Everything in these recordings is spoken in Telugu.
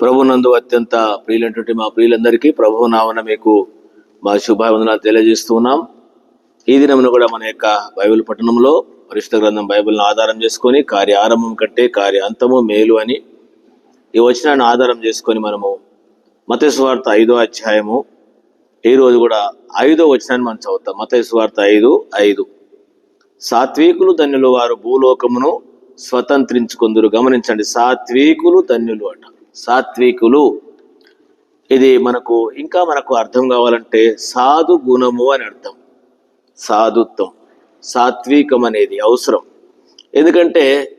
ప్రభునందు అత్యంత ప్రియులైనటువంటి మా ప్రియులందరికీ ప్రభు నామన మీకు మా శుభాభివందనాలు తెలియజేస్తూ ఉన్నాం. ఈ దినమును కూడా మన యొక్క బైబిల్ పట్టణంలో పరిశుద్ధ గ్రంథం బైబిల్ను ఆధారం చేసుకొని కార్య ఆరంభం కంటే కార్య అంతము మేలు అని ఈ వచనాన్ని ఆధారం చేసుకొని మనము మతేశ్వార్త ఐదో అధ్యాయము ఈ రోజు కూడా ఐదో వచనాన్ని మనం చదువుతాం. మతేశ్వార్త ఐదు ఐదు. సాత్వికులు ధన్యులు వారు భూలోకమును స్వతంత్రించుకుందరు. గమనించండి సాత్వికులు ధన్యులు అంట. సాత్వికులు. ఇది మనకు ఇంకా మనకు అర్థం కావాలంటే సాధు గుణము అని అర్థం. సాధుత్వం. సాత్వికం అనేది అవసరం. ఎందుకంటే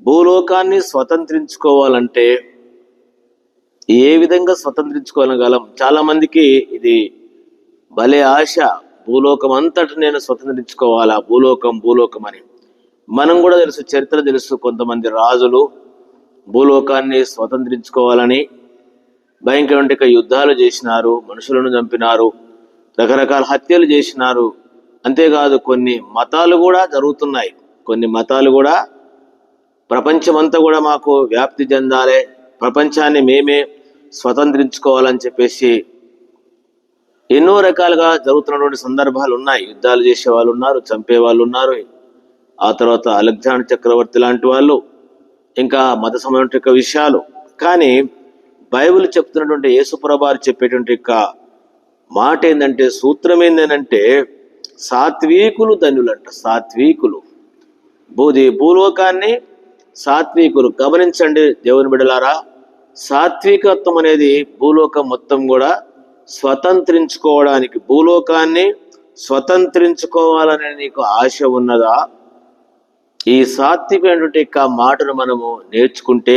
భూలోకాన్ని స్వతంత్రించుకోవాలంటే ఏ విధంగా స్వతంత్రించుకోగలం చాలా మందికి ఇది భలే ఆశ. భూలోకం అంతటి నేను స్వతంత్రించుకోవాలా? భూలోకం భూలోకం అని. మనం కూడా తెలుసు చరిత్ర తెలుసు. కొంతమంది రాజులు భూలోకాన్ని స్వతంత్రించుకోవాలని భయంకరమైన యుద్ధాలు చేసినారు మనుషులను చంపినారు రకరకాల హత్యలు చేసినారు. అంతేకాదు కొన్ని మతాలు కూడా జరుగుతున్నాయి. కొన్ని మతాలు కూడా ప్రపంచమంతా కూడా మాకు వ్యాప్తి చెందాలి. ప్రపంచాన్ని మేమే స్వతంత్రించుకోవాలని చెప్పేసి ఎన్నో రకాలుగా జరుగుతున్నటువంటి సందర్భాలు ఉన్నాయి. యుద్ధాలు చేసే వాళ్ళు ఉన్నారు చంపే వాళ్ళు ఉన్నారు. ఆ తర్వాత అలెగ్జాండర్ చక్రవర్తి లాంటి వాళ్ళు ఇంకా మత సంబంధ యొక్క విషయాలు. కానీ బైబిల్ చెప్తున్నటువంటి యేసుప్రభారు చెప్పేటువంటి యొక్క మాట ఏంటంటే సూత్రం ఏంటంటే సాత్వికులు ధన్యులంట సాత్వికులు. భూది భూలోకాన్ని సాత్వికులు. గమనించండి దేవుని బిడలారా సాత్వికత్వం అనేది భూలోకం మొత్తం కూడా స్వతంత్రించుకోవడానికి భూలోకాన్ని స్వతంత్రించుకోవాలనే నీకు ఆశ ఉన్నదా? ఈ సాత్వికమైనటువంటి యొక్క మాటను మనము నేర్చుకుంటే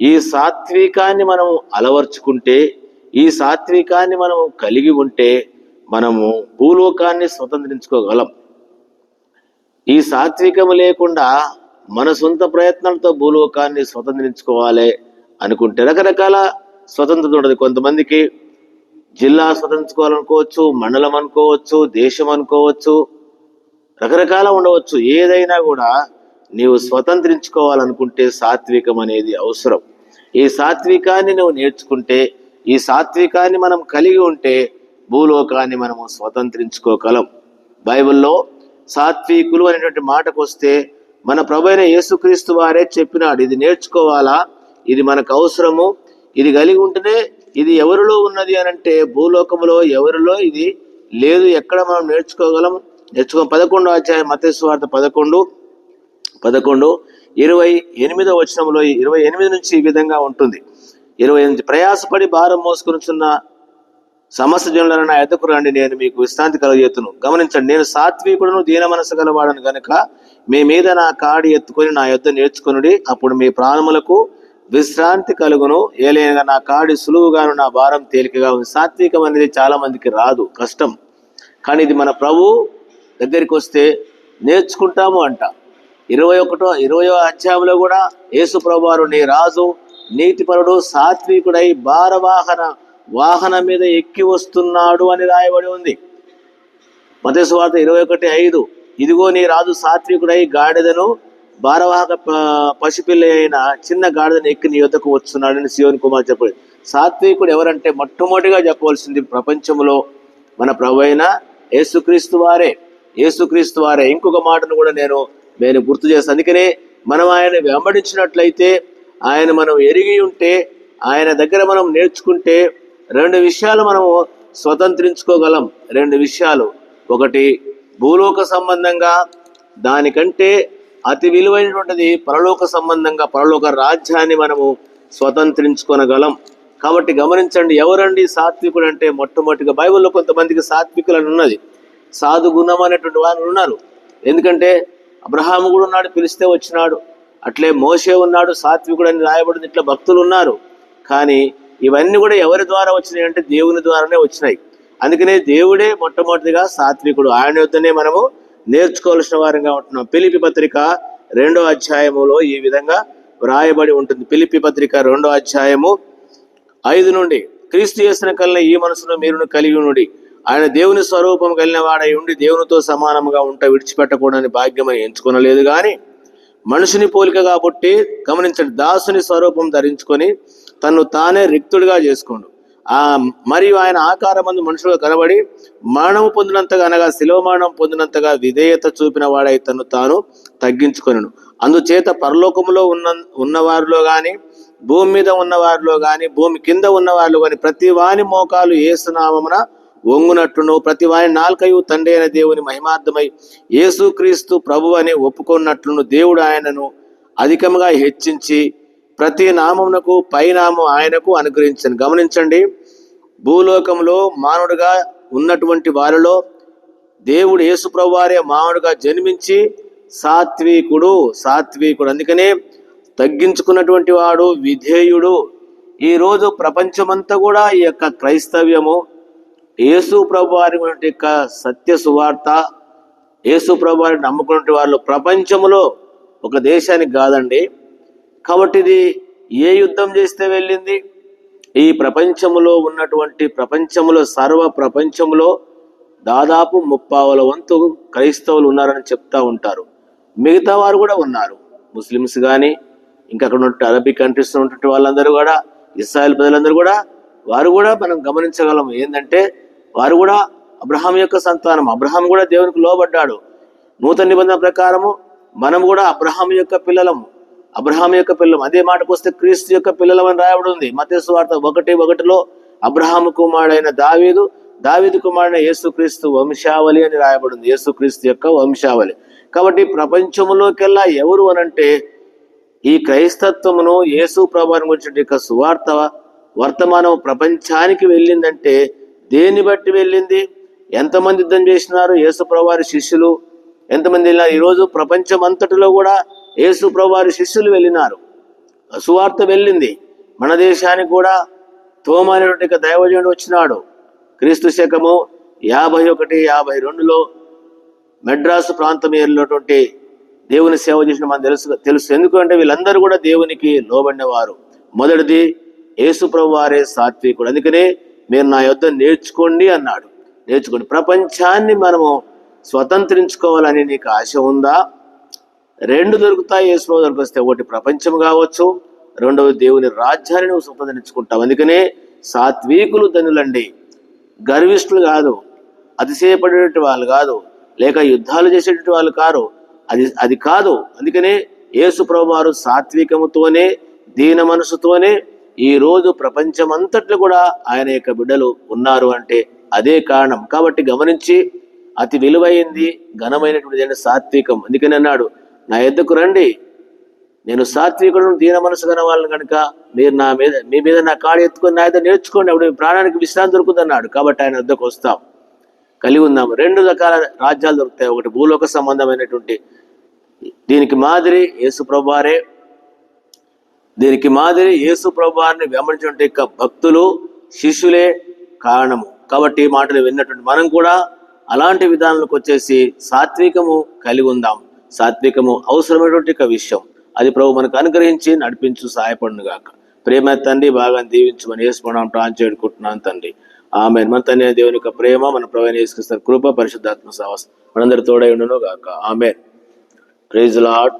ఈ సాత్వికాన్ని మనము అలవర్చుకుంటే ఈ సాత్వికాన్ని మనము కలిగి ఉంటే మనము భూలోకాన్ని స్వతంత్రించుకోగలం. ఈ సాత్వికము లేకుండా మన సొంత ప్రయత్నాలతో భూలోకాన్ని స్వతంత్రించుకోవాలి అనుకుంటే రకరకాల స్వతంత్రత ఉంటుంది. కొంతమందికి జిల్లా స్వతంత్రించుకోవాలనుకోవచ్చు మండలం అనుకోవచ్చు దేశం అనుకోవచ్చు రకరకాల ఉండవచ్చు. ఏదైనా కూడా నీవు స్వతంత్రించుకోవాలనుకుంటే సాత్వికం అనేది అవసరం. ఈ సాత్వికాన్ని నువ్వు నేర్చుకుంటే ఈ సాత్వికాన్ని మనం కలిగి ఉంటే భూలోకాన్ని మనము స్వతంత్రించుకోగలం. బైబిల్లో సాత్వికులు అనేటువంటి మాటకు వస్తే మన ప్రభైన యేసుక్రీస్తు వారే చెప్పినాడు ఇది నేర్చుకోవాలా? ఇది మనకు అవసరము. ఇది కలిగి ఉంటేనే ఇది ఎవరిలో ఉన్నది అని అంటే భూలోకములో ఎవరిలో ఇది లేదు ఎక్కడ మనం నేర్చుకోగలం? నేర్చుకో పదకొండో అధ్యాయం మతేశ్వార్త పదకొండు పదకొండు ఇరవై ఎనిమిదో వచనంలో ఇరవై ఎనిమిది నుంచి ఈ విధంగా ఉంటుంది. ఇరవై ఎనిమిది ప్రయాసపడి భారం మోసుకొనిచున్న సమస్త జనులను నా ఎద్దకు రండి నేను మీకు విశ్రాంతి కలగజేతును. గమనించండి నేను సాత్వికుడును దీన మనసు గలవాడను గనుక మీ మీద నా కాడి ఎత్తుకొని నా యొద్ద నేర్చుకునుడి అప్పుడు మీ ప్రాణములకు విశ్రాంతి కలుగును. ఏలైనగా నా కాడి సులువుగాను నా భారం తేలికగా ఉంది. సాత్వికం అనేది చాలా మందికి రాదు కష్టం. కానీ ఇది మన ప్రభు దగ్గరికి వస్తే నేర్చుకుంటాము అంట. ఇరవై ఒకటో ఇరవయో అధ్యాయంలో కూడా యేసు ప్రభువారు నీ రాజు నీతిపరుడు సాత్వికుడై భారవాహన వాహనం మీద ఎక్కి వస్తున్నాడు అని రాయబడి ఉంది. మతేశ్వార్త ఇరవై ఒకటి ఐదు ఇదిగో నీ రాజు సాత్వికుడై గాడిదను భారవాహక పసిపిల్ల అయిన చిన్న గాడిదను ఎక్కి నీ యొద్దకు వస్తున్నాడని శివన్ కుమార్ చెప్పాడు. సాత్వికుడు ఎవరంటే మొట్టమొదటిగా చెప్పవలసింది ప్రపంచంలో మన ప్రభు అయిన యేసుక్రీస్తు వారే. యేసుక్రీస్తు వారే. ఇంకొక మాటను కూడా నేను నేను గుర్తు చేస్తాను. అందుకనే మనం ఆయన వెంబడించినట్లయితే ఆయన మనం ఎరిగి ఉంటే ఆయన దగ్గర మనం నేర్చుకుంటే రెండు విషయాలు మనము స్వతంత్రించుకోగలం. రెండు విషయాలు. ఒకటి భూలోక సంబంధంగా దానికంటే అతి విలువైనటువంటిది పరలోక సంబంధంగా పరలోక రాజ్యాన్ని మనము స్వతంత్రించుకొనగలం. కాబట్టి గమనించండి ఎవరండి సాత్వికుడు అంటే మొట్టమొదటిగా బైబిల్లో కొంతమందికి సాత్వికులని ఉన్నది సాధు గుణం అనేటువంటి వారు ఉన్నారు. ఎందుకంటే అబ్రహాము కూడా ఉన్నాడు పిలిస్తే వచ్చినాడు. అట్లే మోసే ఉన్నాడు సాత్వికుడు అని రాయబడింది ఇట్లా భక్తులు ఉన్నారు. కానీ ఇవన్నీ కూడా ఎవరి ద్వారా వచ్చినాయి అంటే దేవుని ద్వారానే వచ్చినాయి. అందుకనే దేవుడే మొట్టమొదటిగా సాత్వికుడు. ఆయన యొద్దనే మనము నేర్చుకోవాల్సిన వారంగా ఉంటున్నాం. పిలిపి పత్రిక రెండో అధ్యాయములో ఈ విధంగా వ్రాయబడి ఉంటుంది. పిలిపి పత్రిక రెండో అధ్యాయము ఐదు నుండి క్రీస్తు చేసిన కలిగిన ఈ మనసును మీరును కలిగి నుండి ఆయన దేవుని స్వరూపం కలిగిన వాడై ఉండి దేవునితో సమానముగా ఉంట విడిచిపెట్టకూడని భాగ్యమని ఎంచుకొనలేదు గాని మనుషుని పోలిక కాబట్టి గమనించండి దాసుని స్వరూపం ధరించుకొని తను తానే రిక్తుడిగా చేసుకోండు. ఆ మరియు ఆయన ఆకారమందు మనుషులుగా కనబడి మరణము పొందినంతగా అనగా శిలువ మరణం పొందినంతగా విధేయత చూపిన వాడై తను తాను తగ్గించుకొనను. అందుచేత పరలోకములో ఉన్న ఉన్నవారిలో కానీ భూమి మీద ఉన్నవారిలో కానీ భూమి కింద ఉన్నవారిలో కానీ ప్రతి వాని మోకాలు ఏసునామమున ఒంగునట్టును ప్రతి వారి నాల్కయు తండ్రి అయిన దేవుని మహిమార్థమై యేసుక్రీస్తు ప్రభు అని ఒప్పుకున్నట్లును దేవుడు ఆయనను అధికముగా హెచ్చించి ప్రతి నామమునకు పైనామం ఆయనకు అనుగ్రహించను. గమనించండి భూలోకంలో మానవుడిగా ఉన్నటువంటి వారిలో దేవుడు యేసుప్రభు వారే మానవుడిగా జన్మించి సాత్వికుడు సాత్వికుడు. అందుకనే తగ్గించుకున్నటువంటి వాడు విధేయుడు. ఈరోజు ప్రపంచమంతా కూడా ఈ యొక్క క్రైస్తవ్యము యేసు ప్రభు వారి యొక్క సత్య సువార్త యేసు ప్రభు వారిని నమ్ముకున్నటువంటి వాళ్ళు ప్రపంచంలో ఒక దేశానికి కాదండి. కాబట్టి ఇది ఏ యుద్ధం చేస్తే వెళ్ళింది? ఈ ప్రపంచంలో ఉన్నటువంటి ప్రపంచంలో సర్వ ప్రపంచంలో దాదాపు ముప్పావుల వంతు క్రైస్తవులు ఉన్నారని చెప్తా ఉంటారు. మిగతా వారు కూడా ఉన్నారు. ముస్లిమ్స్ కానీ ఇంకా అక్కడ ఉన్న అరబిక్ కంట్రీస్ ఉన్నటువంటి వాళ్ళందరూ కూడా ఇస్రాయల్ ప్రజలందరూ కూడా వారు కూడా మనం గమనించగలం. ఏంటంటే వారు కూడా అబ్రహాం యొక్క సంతానం. అబ్రహాం కూడా దేవునికి లోబడ్డాడు. నూతన నిబంధన ప్రకారము మనం కూడా అబ్రహాం యొక్క పిల్లలము. అబ్రహాం యొక్క పిల్లలం అదే మాటకు వస్తే క్రీస్తు యొక్క పిల్లలం అని రాయబడి ఉంది మతేసు ఒకటి ఒకటిలో అబ్రహాం కుమారుడైన దావీదు దావీదు కుమారుడైన యేసుక్రీస్తు వంశావళి అని రాయబడింది. యేసుక్రీస్తు యొక్క వంశావళి. కాబట్టి ప్రపంచంలోకెల్లా ఎవరు అనంటే ఈ క్రైస్తత్వమును యేసు ప్రభావం గురించి యొక్క సువార్త వర్తమానం ప్రపంచానికి వెళ్ళిందంటే దేన్ని బట్టి వెళ్ళింది? ఎంతమంది యుద్ధం చేసినారు? యేసుప్రవారి శిష్యులు ఎంతమంది వెళ్ళినారు? ఈరోజు ప్రపంచం అంతటిలో కూడా యేసుప్రవారి శిష్యులు వెళ్ళినారు. సువార్త వెళ్ళింది. మన దేశానికి కూడా తోమైనటువంటి దైవజనుడు వచ్చినాడు. క్రీస్తు శకము యాభై ఒకటి యాభై రెండులో మెడ్రాసు ప్రాంతం ఏరినటువంటి దేవుని సేవ చేసిన మనం తెలుసు తెలుసు. ఎందుకంటే వీళ్ళందరూ కూడా దేవునికి లోబడినవారు. మొదటిది యేసుప్రభు వారే సాత్వికుడు. అందుకనే మీరు నా యొద్ నేర్చుకోండి అన్నాడు. నేర్చుకోండి. ప్రపంచాన్ని మనము స్వతంత్రించుకోవాలని నీకు ఆశ ఉందా? రెండు దొరుకుతాయి యేసులో దొరికొస్తే ఒకటి ప్రపంచం కావచ్చు రెండవది దేవుని రాజ్యాన్ని నువ్వు స్వతంత్రించుకుంటావు. అందుకనే సాత్వికులు ధనులండి గర్విష్ఠులు కాదు అతిశయపడేటువంటి వాళ్ళు కాదు లేక యుద్ధాలు చేసేటువంటి వాళ్ళు కారు అది అది కాదు. అందుకనే యేసు ప్రభువారు సాత్వికముతోనే దీన మనసుతోనే ఈ రోజు ప్రపంచమంతట్లో కూడా ఆయన యొక్క బిడ్డలు ఉన్నారు అంటే అదే కారణం. కాబట్టి గమనించి అతి విలువైంది ఘనమైనటువంటి సాత్వికం. అందుకని అన్నాడు నా ఎద్దుకు రండి. నేను సాత్వికుడు దీన మనసు గల వాళ్ళని కనుక మీరు నా మీద మీ మీద నా కాడు ఎత్తుకొని నా మీద నేర్చుకోండి అప్పుడు మీ ప్రాణానికి విశ్రాంతి దొరుకుతుంది అన్నాడు కాబట్టి ఆయన వద్దకు వస్తాం. కలిగి ఉన్నాము రెండు రకాల రాజ్యాలు దొరుకుతాయి. ఒకటి భూలోక సంబంధమైనటువంటి దీనికి మాదిరి యేసు ప్రభువారే దీనికి మాదిరి యేసు ప్రభువారిని వెంబడించినటువంటి భక్తులు శిష్యులే కారణము. కాబట్టి ఈ మాటలు విన్నటువంటి మనం కూడా అలాంటి విధానాలకు వచ్చేసి సాత్వికము కలిగి ఉందాం. సాత్వికము అవసరమైనటువంటి విషయం. అది ప్రభు మనకు అనుగ్రహించి నడిపించు సహాయపడును గాక. ప్రేమ తండ్రి బాగా దీవించమని వేసుకోవడం ప్రాణం చేడుకుంటున్నాను తండ్రి. ఆమె మన తండ్రి దేవుని యొక్క ప్రేమ మన ప్రవేణ వేసుకొస్తారు కృప పరిశుద్ధాత్మ సాహస్ మనందరి తోడై ఉండును గాక. ఆమె ప్రైజ్ లాడ్